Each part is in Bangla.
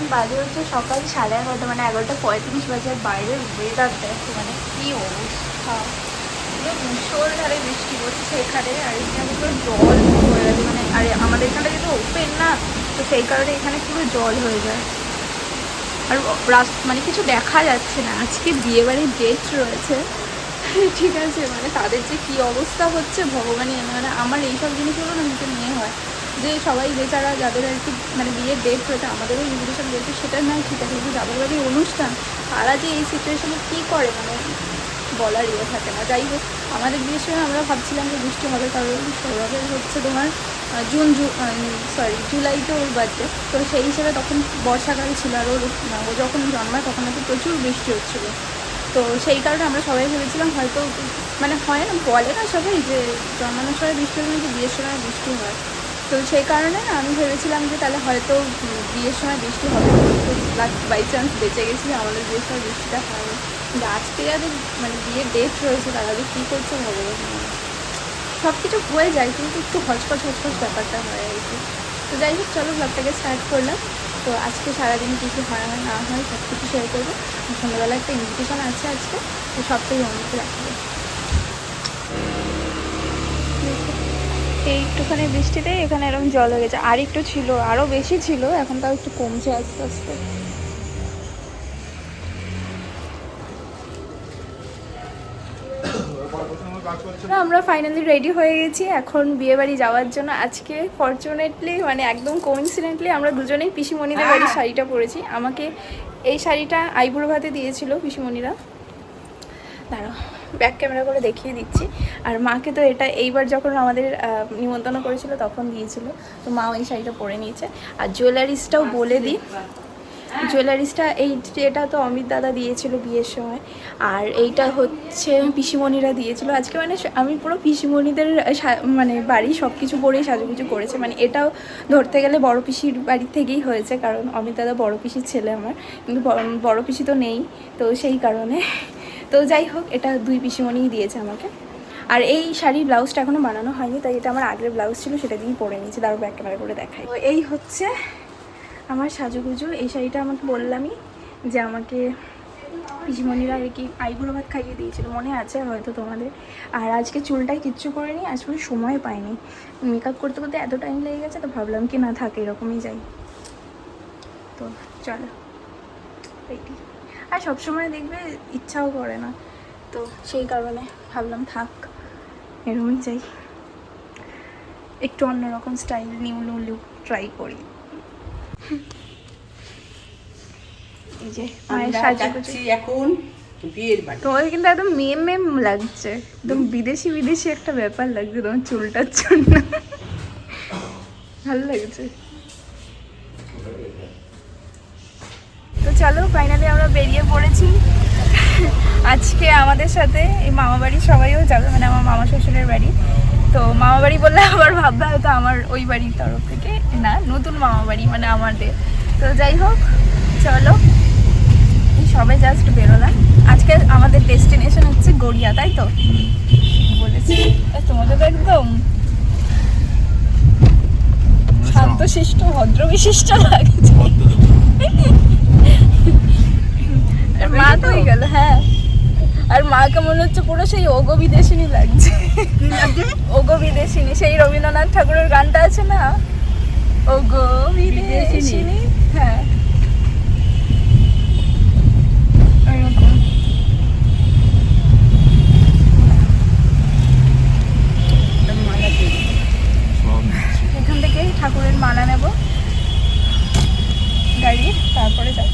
এখন বাজে হচ্ছে সকাল সাড়ে এগারোটা মানে এগারোটা পঁয়ত্রিশ বাজে, আর বাইরের ওয়েদার দেখো মানে কি অবস্থা। পুরো মুসলধারে বৃষ্টি পড়ছে এখানে, আর এখানে পুরো জল হয়ে গেছে মানে আর আমাদের এখানটা যেহেতু ওপেন না, তো সেই কারণে এখানে পুরো জল হয়ে যায়। আর রাস মানে কিছু দেখা যাচ্ছে না, আজকে বিয়েবাড়ির ডেট রয়েছে। ঠিক আছে মানে তাদের যে কী অবস্থা হচ্ছে, ভগবানই। মানে আমার এইসব জিনিসগুলো না ভীষণ নিয়ে হয়। যে সবাই বেচারা যাদের আর কি মানে বিয়ের ডেট রয়েছে আমাদেরও ইনভিটেশন দিয়েছে সেটা নয়, ঠিক আছে। কিন্তু যাদের বাড়ির অনুষ্ঠান, তারা যে এই সিচুয়েশনে কী করে মানে বলার ইয়ে থাকে না। যাই হোক, আমাদের বিয়ের সময় আমরা ভাবছিলাম যে বৃষ্টি হবে, কারণ সৌরভের হচ্ছে তোমার জুন, জু সরি জুলাইতে ওর বার্থডে তো সেই হিসেবে তখন বর্ষাকাল ছিল আর ওর ও যখন জন্মায় তখন নাকি প্রচুর বৃষ্টি হচ্ছিল। তো সেই কারণে আমরা সবাই ভেবেছিলাম হয়তো মানে হয় না, বলে না সবাই যে জন্মানোর সময় বৃষ্টি হবে নাকি বিয়ের সময় বৃষ্টি হয়। তো সেই কারণে আমি ভেবেছিলাম যে তাহলে হয়তো বিয়ের সময় বৃষ্টি হবে। বাই চান্স বেঁচে গেছি, আমাদের বিয়ের সময় বৃষ্টিটা হয়নি। কিন্তু আজকে যাদের মানে বিয়ের ডেট রয়েছে, তারা যে কী করছে ভগবান সব কিছু হয়ে যায়, কিন্তু একটু হচপচ হচপচ ব্যাপারটা হয় আর কি তো যাই হোক, চলো ব্লগটাকে স্টার্ট করলাম। তো আজকে সারাদিন কী কী হয় না হয় সব কিছু শেয়ার করব সন্ধ্যাবেলা একটা ইনভিটেশন আছে আজকে, তো সবটাই অনেকে রাখব। এইটুখানি বৃষ্টিতে এখানে এরকম জল হয়ে গেছে। আর একটু ছিল আরও বেশি ছিল এখন তাও একটু কমছে আস্তে আস্তে। আমরা ফাইনালি রেডি হয়ে গেছি। এখন বিয়ে বাড়ি যাওয়ার জন্য আজকে ফর্চুনেটলি মানে একদম কোইন্সিডেন্টলি আমরা দুজনেই পিসিমণিদের বাড়ির শাড়িটা পরেছি। আমাকে এই শাড়িটা আইবুড়ো ভাতে দিয়েছিল পিসিমণিরা। দাঁড়াও। ব্যাক ক্যামেরা করে দেখিয়ে দিচ্ছি। আর মাকে তো এটা এইবার যখন আমাদের নিমন্ত্রণ করেছিল তখন দিয়েছিল। তো মাও এই শাড়িটা পরে নিয়েছে। আর জুয়েলারিসটাও বলে দিই। জুয়েলারিসটা এই এটা তো অমিত দাদা দিয়েছিল বিয়ের সময়। আর এইটা হচ্ছে পিসিমণিরা দিয়েছিল। আজকে মানে আমি পুরো পিসিমণিদের মানে বাড়ি সব কিছু পরেই সাজুগুজু করেছে। মানে এটাও ধরতে গেলে বড় পিসির বাড়ি থেকেই হয়েছে। কারণ অমিত দাদা বড় পিসির ছেলে আমার। কিন্তু বড় পিসি তো নেই। তো সেই কারণে তো যাই হোক, এটা দুই পিসিমণিই দিয়েছে আমাকে। আর এই শাড়ির ব্লাউজটা এখনও বানানো হয়নি, তাই এটা আমার আগের ব্লাউজ ছিল, সেটা দিয়েই পরে নিয়েছি। তারও ব্যাক ক্যামেরা করে দেখাই। তো এই হচ্ছে আমার সাজুগুজু। এই শাড়িটা আমাকে বললামই যে আমাকে পিসিমণিরা আর কি আইবুড়ো ভাত খাইয়ে দিয়েছিল, মনে আছে হয়তো তোমাদের। আর আজকে চুলটাই কিচ্ছু করিনি আসলে সময় পাইনি। মেকআপ করতে করতে এত টাইম লেগে গেছে, তো ভাবলাম কি না থাকে, এরকমই যাই। তো চলো এইটি আর সবসময় দেখবে ইচ্ছাও করে না। তো সেই কারণে ভাবলাম থাক এরকমই চাই। একটু অন্যরকম style new new look try করি। এই যে মায়ের আমরা এখন বিয়ের বাড়ি। কিন্তু একদম মেম মেম লাগছে। একদম বিদেশি বিদেশি একটা ব্যাপার লাগছে তোমার চুলটার জন্য। ভালো লাগছে। চলো ফাইনালি আমরা বেরিয়ে পড়েছি। আজকে আমাদের সাথে এই মামা বাড়ির সবাইও যাবে মানে আমার মামা শ্বশুরের বাড়ি। তো মামা বাড়ি বললে আবার ভাববে হয়তো আমার ওই বাড়ির তরফ থেকে। না নতুন মামা বাড়ি মানে আমাদের। তো যাই হোক চলো। এই সবাই জাস্ট বেরোলাম। আজকে আমাদের ডেস্টিনেশন হচ্ছে গড়িয়া তাই তো? বলেছি। তোমাদের তো একদম শান্তশিষ্ট ভদ্র বিশিষ্ট লাগছে আর মা তো হয়ে গেল হ্যাঁ। আর মাকে মনে হচ্ছে পুরো সেই ওগো বিদেশিনী লাগছে? ওগো বিদেশিনী সেই রবীন্দ্রনাথ ঠাকুরের গানটা আছে না? ওগো বিদেশিনী হ্যাঁ। এখান থেকে ঠাকুরের মালা নেব। গাড়ি তারপরে যাব।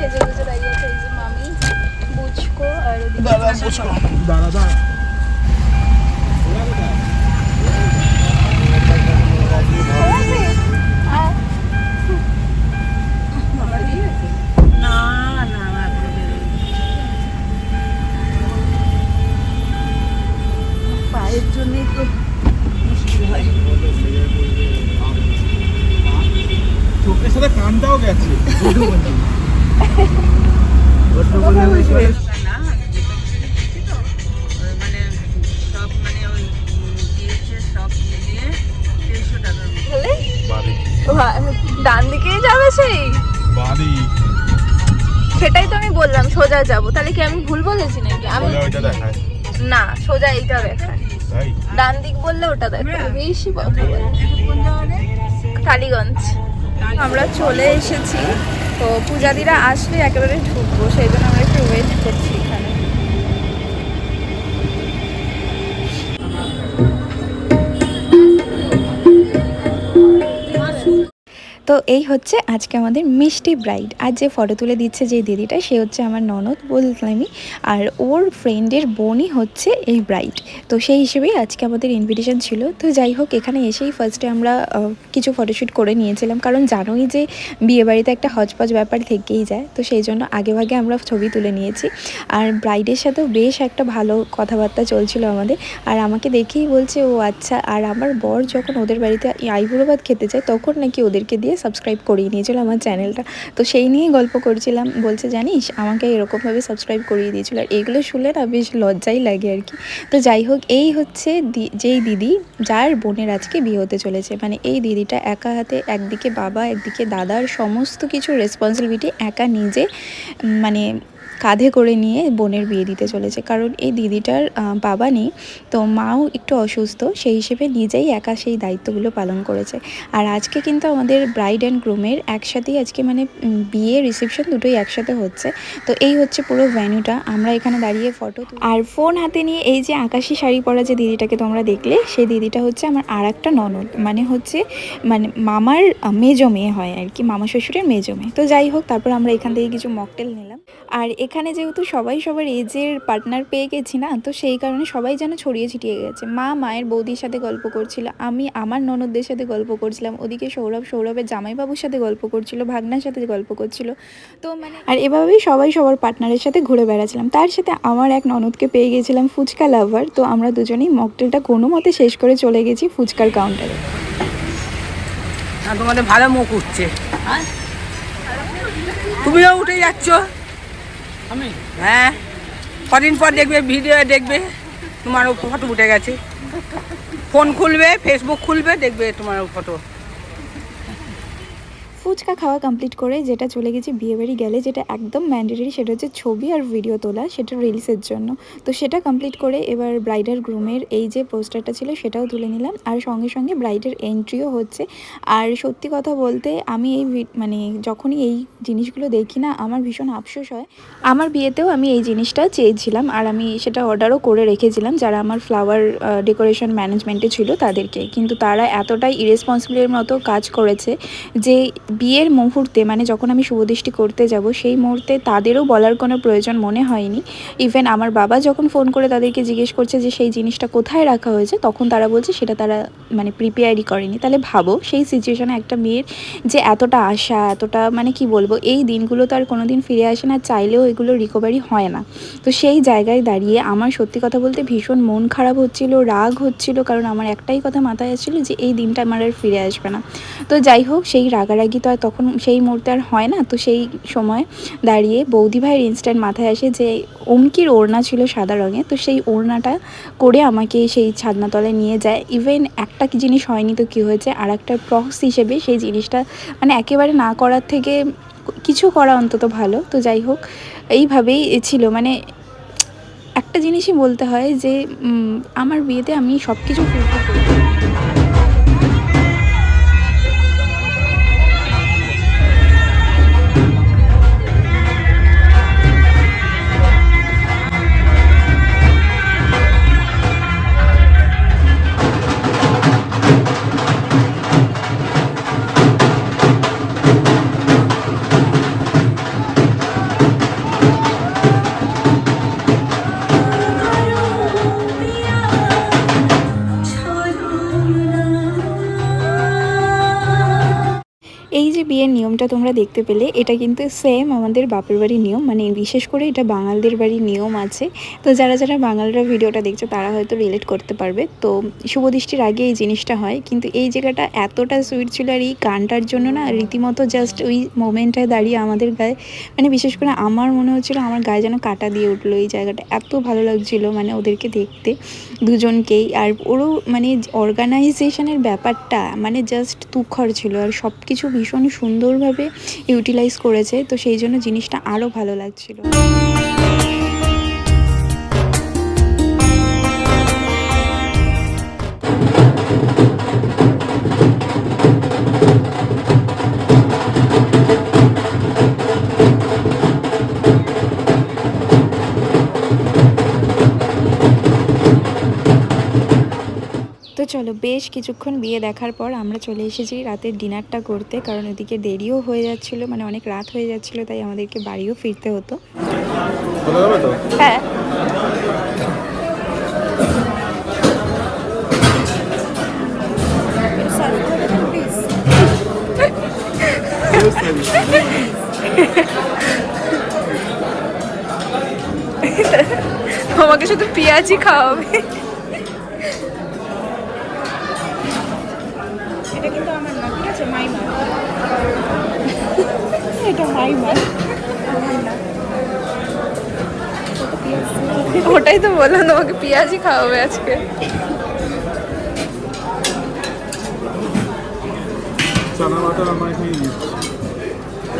সেজে গুজে দাঁড়িয়ে আছে এই যে মামি বুচকো আর ওদিকে মাসি। দাঁড়া দাঁড়া। না না না পায়ের জন্যই তো মুশকিল হয়। চোখের সাথে কানটাও গেছে। ডান দিকেই যাবে সেই? বাড়ি। সেটাই তো আমি বললাম সোজা যাব। তাহলে কি আমি ভুল বলেছি নাকি? আমি না সোজা এইটা দেখায়। ডান দিক বললে ওটা দেখায়। বেশি কথা বলে টালিগঞ্জ আমরা চলে এসেছি। তো পূজাদিরা আসলে একেবারে ঢুকবো সেই জন্য আমরা একটু ওয়েট করছি। তো এই হচ্ছে আজকে আমাদের মিষ্টি ব্রাইড। আর যে ফটো তুলে দিচ্ছে যে দিদিটা, সে হচ্ছে আমার ননদ বললামই। আর ওর ফ্রেন্ডের বোনই হচ্ছে এই ব্রাইড তো সেই হিসেবেই আজকে আমাদের ইনভিটেশন ছিল। তো যাই হোক, এখানে এসেই ফার্স্টে আমরা কিছু ফটোশ্যুট করে নিয়েছিলাম। কারণ জানোই যে বিয়েবাড়িতে একটা হজপজ ব্যাপার থেকেই যায়। তো সেই জন্য আগেভাগে আমরা ছবি তুলে নিয়েছি। আর ব্রাইডের সাথেও বেশ একটা ভালো কথাবার্তা চলছিল আমাদের। আর আমাকে দেখেই বলছে, ও আচ্ছা আর আমার বর যখন ওদের বাড়িতে আইবুড়ো খেতে যায়, তখন নাকি ওদেরকে দিয়ে সাবস্ক্রাইব করিয়ে নিয়েছিল আমার চ্যানেলটা। তো সেই নিয়েই গল্প করছিলাম। বলছে, জানিস, আমাকে এরকমভাবে সাবস্ক্রাইব করিয়ে দিয়েছিল। আর এগুলো শুনলে না বেশ লজ্জাই লাগে আর কি। তো যাই হোক, এই হচ্ছে যেই দিদি, যার বোনের আজকে বিয়ে হতে চলেছে। মানে এই দিদিটা একা হাতে, একদিকে বাবা, একদিকে দাদার সমস্ত কিছু রেসপন্সিবিলিটি একা নিজে মানে কাঁধে করে নিয়ে বোনের বিয়ে দিতে চলেছে। কারণ এই দিদিটার বাবা নেই, তো মাও একটু অসুস্থ, সেই হিসেবে নিজেই একা সেই দায়িত্বগুলো পালন করেছে। আর আজকে কিন্তু আমাদের ব্রাইড অ্যান্ড গ্রুমের একসাথেই আজকে মানে বিয়ে রিসেপশন দুটোই একসাথে হচ্ছে। তো এই হচ্ছে পুরো ভ্যানুটা আমরা এখানে দাঁড়িয়ে ফটো আর ফোন হাতে নিয়ে এই যে আকাশি শাড়ি পরা যে দিদিটাকে তোমরা দেখলে, সেই দিদিটা হচ্ছে আমার আর একটা ননদ। মানে হচ্ছে মানে মামার মেজো মেয়ে হয় আর কি, মামা শ্বশুরের মেজো মেয়ে। তো যাই হোক, তারপর আমরা এখান থেকে কিছু মকটেল নিলাম। আর এখানে যেহেতু সবাই সবার এজের পার্টনার পেয়ে গেছি না তো সেই কারণে সবাই যেন ছড়িয়ে ছিটিয়ে গেছে। মা মায়ের বৌদির সাথে গল্প করছিল আমি আমার ননদদের সাথে গল্প করছিলাম ওদিকে সৌরভ সৌরভের জামাইবাবুর সাথে গল্প করছিল ভাগনার সাথে গল্প করছিল। তো মানে আর এভাবেই সবাই সবার পার্টনারের সাথে ঘুরে বেড়াচ্ছিলাম। তার সাথে আমার এক ননদকে পেয়ে গেছিলাম ফুচকা লাভার তো আমরা দুজনেই মকটেলটা কোনো মতে শেষ করে চলে গেছি ফুচকার কাউন্টারে তোমাদের ভালো মুখ উঠছে। তুমিও উঠে যাচ্ছ? হ্যাঁ কদিন পর দেখবে ভিডিও দেখবে তোমার ফটো উঠে গেছে। ফোন খুলবে ফেসবুক খুলবে, দেখবে তোমার ফটো ফুচকা খাওয়া কমপ্লিট করে যেটা চলে গেছি বিয়েবাড়ি গেলে, যেটা একদম ম্যান্ডেটরি সেটা হচ্ছে ছবি আর ভিডিও তোলা, সেটা রিলসের জন্য। তো সেটা কমপ্লিট করে এবার ব্রাইডার গ্রুমের এই যে পোস্টারটা ছিল সেটাও তুলে নিলাম। আর সঙ্গে সঙ্গে ব্রাইডের এন্ট্রিও হচ্ছে। আর সত্যি কথা বলতে আমি এই মানে যখনই এই জিনিসগুলো দেখি না, আমার ভীষণ আফসোস হয়। আমার বিয়েতেও আমি এই জিনিসটা চেয়েছিলাম আর আমি সেটা অর্ডারও করে রেখেছিলাম যারা আমার ফ্লাওয়ার ডেকোরেশন ম্যানেজমেন্টে ছিল তাদেরকে। কিন্তু তারা এতটাই ইরেসপন্সিবলের মতো কাজ করেছে যে বিয়ের মুহূর্তে মানে যখন আমি শুভদৃষ্টি করতে যাব, সেই মুহূর্তে তাদেরও বলার কোনো প্রয়োজন মনে হয়নি। ইভেন আমার বাবা যখন ফোন করে তাদেরকে জিজ্ঞেস করছে যে, সেই জিনিসটা কোথায় রাখা হয়েছে? তখন তারা বলছে, সেটা তারা মানে প্রিপেয়ারই করেনি। তাহলে ভাবো, সেই সিচুয়েশনে একটা মেয়ের যে এতটা আশা, এতটা মানে কি বলব, এই দিনগুলো তো আর কোনো দিন ফিরে আসে না, চাইলেও এগুলো রিকভারি হয় না। তো সেই জায়গায় দাঁড়িয়ে আমার সত্যি কথা বলতে ভীষণ মন খারাপ হচ্ছিল, রাগ হচ্ছিল, কারণ আমার একটাই কথা মাথায় আসছিল যে, এই দিনটা আমার আর ফিরে আসবে না। তো যাই হোক, সেই রাগারাগি তো আর তখন সেই মুহূর্তে আর হয় না। তো সেই সময় দাঁড়িয়ে বৌদি ভাইয়ের ইনস্ট্যান্ট মাথায় আসে যে অঙ্কির ওড়না ছিল সাদা রঙের, তো সেই ওড়নাটা করে আমাকে সেই ছাদনাতলায় নিয়ে যায়। ইভেন একটা জিনিস হয়নি তো কী হয়েছে আর একটা প্রক্স হিসেবে সেই জিনিসটা মানে একেবারে না করার থেকে কিছু করা অন্তত ভালো। তো যাই হোক, এইভাবেই ছিল। মানে একটা জিনিসই বলতে হয় যে আমার বিয়েতে আমি সব কিছু ফুলফিল করি। নিয়মটা তোমরা দেখতে পেলে, এটা কিন্তু সেম আমাদের বাপের বাড়ির নিয়ম মানে বিশেষ করে এটা বাঙালদের বাড়ির নিয়ম আছে। তো যারা যারা বাঙালরা ভিডিওটা দেখছ, তারা হয়তো রিলেট করতে পারবে। তো শুভদৃষ্টির আগে এই জিনিসটা হয়, কিন্তু এই জায়গাটা এতটা সুইট ছিল আর এই গানটার জন্য না, রীতিমতো জাস্ট ওই মোমেন্টটায় দাঁড়িয়ে আমাদের গায়ে মানে বিশেষ করে আমার মনে হচ্ছিল আমার গায়ে যেন কাটা দিয়ে উঠল এই জায়গাটা। এত ভালো লাগছিল মানে ওদেরকে দেখতে দুজনকেই। আর ওরও মানে অর্গানাইজেশনের ব্যাপারটা মানে জাস্ট তুখর ছিল। আর সব কিছু ভীষণ সুন্দরভাবে ইউটিলাইজ করেছে তো সেই জন্য জিনিসটা আরও ভালো লাগছিল। চলো বেশ কিছুক্ষণ বিয়ে দেখার পর আমরা চলে এসেছি রাতের ডিনারটা করতে কারণ ওদিকে দেরিও হয়ে যাচ্ছিল মানে অনেক রাত হয়ে যাচ্ছিল তাই আমাদেরকে বাড়িও ফিরতে হতো। হ্যাঁ। আমাকে শুধু পেঁয়াজি খাওয়াবে এটা কিন্তু আমার না ঠিক আছে মাইমা এটা মাইমা ওটাই তো বললাম তোমাকে পেঁয়াজি খাওয়াবে আজকে।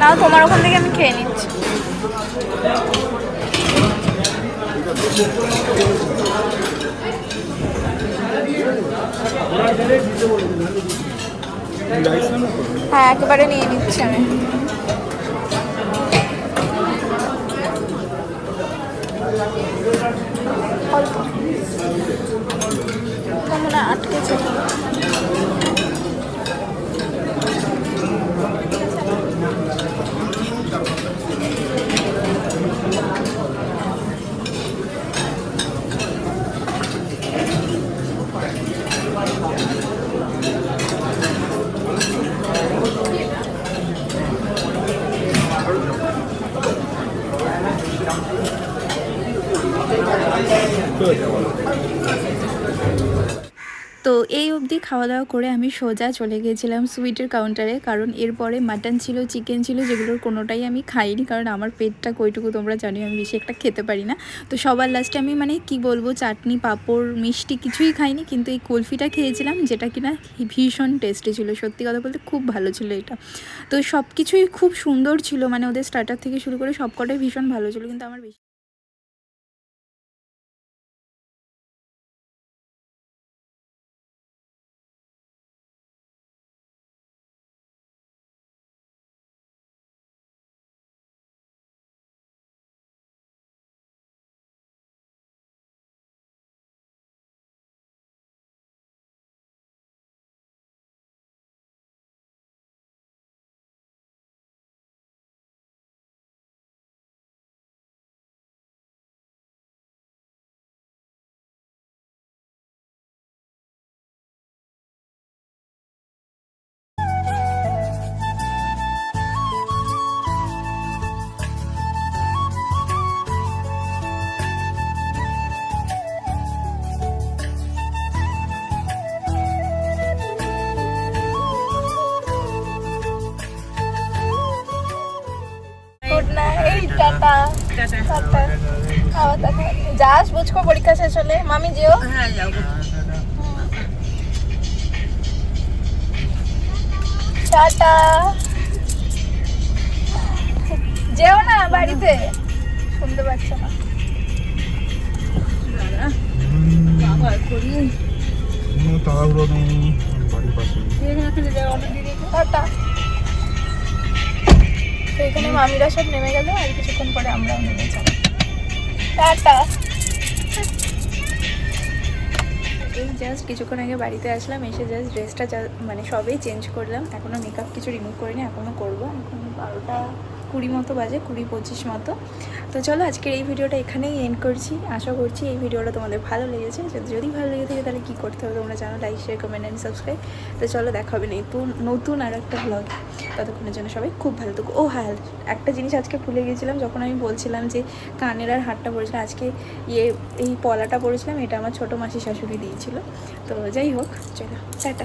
না তোমার ওখান থেকে আমি খেয়ে নিচ্ছি? হ্যাঁ একেবারে নিয়ে নিচ্ছি আমি। Harika. তো এই অবধি খাওয়া দাওয়া করে আমি সোজা চলে গেছিলাম সুইটের কাউন্টারে কারণ এরপরে মাটন ছিল চিকেন ছিল, যেগুলোর কোনোটাই আমি খাইনি, কারণ আমার পেটটা কইটুকু তোমরা জানি আমি বেশি একটা খেতে পারি না। তো সবার লাস্টে আমি মানে কি বলব, চাটনি, পাঁপড়, মিষ্টি কিছুই খাইনি, কিন্তু এই কুলফিটা খেয়েছিলাম, যেটা কিনা ভীষণ টেস্টি ছিল, সত্যি কথা বলতে খুব ভালো ছিল এটা। তো সব কিছুই খুব সুন্দর ছিল মানে ওদের স্টার্টার থেকে শুরু করে সবকটাই ভীষণ ভালো ছিল, কিন্তু আমার বেশি টাটা টাটা। আবার দেখা যাস বুঝকো পরীক্ষা শেষ হলে। মামি যেও। হ্যাঁ যাব টাটা। যেও না বাড়িতে। শুনতে পাচ্ছ না। তাড়াহুড়ো নেই বাড়ির পাশে। টাটা। তো এখানে মামিরা সব নেমে গেল আর কিছুক্ষণ পরে আমরাও নেমে যাব। টাটা। এই জাস্ট কিছুক্ষণ আগে বাড়িতে আসলাম, এসে জাস্ট ড্রেসটা মানে সবেই চেঞ্জ করলাম। এখনও মেকআপ কিছু রিমুভ করিনি এখনও করব। এখন বারোটা কুড়ি মতো বাজে, কুড়ি পঁচিশ মতো। তো চলো আজকের এই ভিডিওটা এখানেই এন্ড করছি। আশা করছি এই ভিডিওটা তোমাদের ভালো লেগেছে। যদি- ভালো লেগে থাকে তাহলে কী করতে হবে তোমরা জানো like share comment and subscribe তো চলো দেখা হবে নতুন নতুন আর একটা ব্লগে ততক্ষণের জন্য সবাই খুব ভালো থাকো। ও হ্যাঁ একটা জিনিস আজকে ভুলে গেছিলাম, যখন আমি বলছিলাম যে কানের আর হাটটা পড়েছিলাম আজকে ইয়ে এই পলাটা পড়েছিলাম এটা আমার ছোটো মাসি শাশুড়ি দিয়েছিল। তো যাই হোক, চলো, টাটা।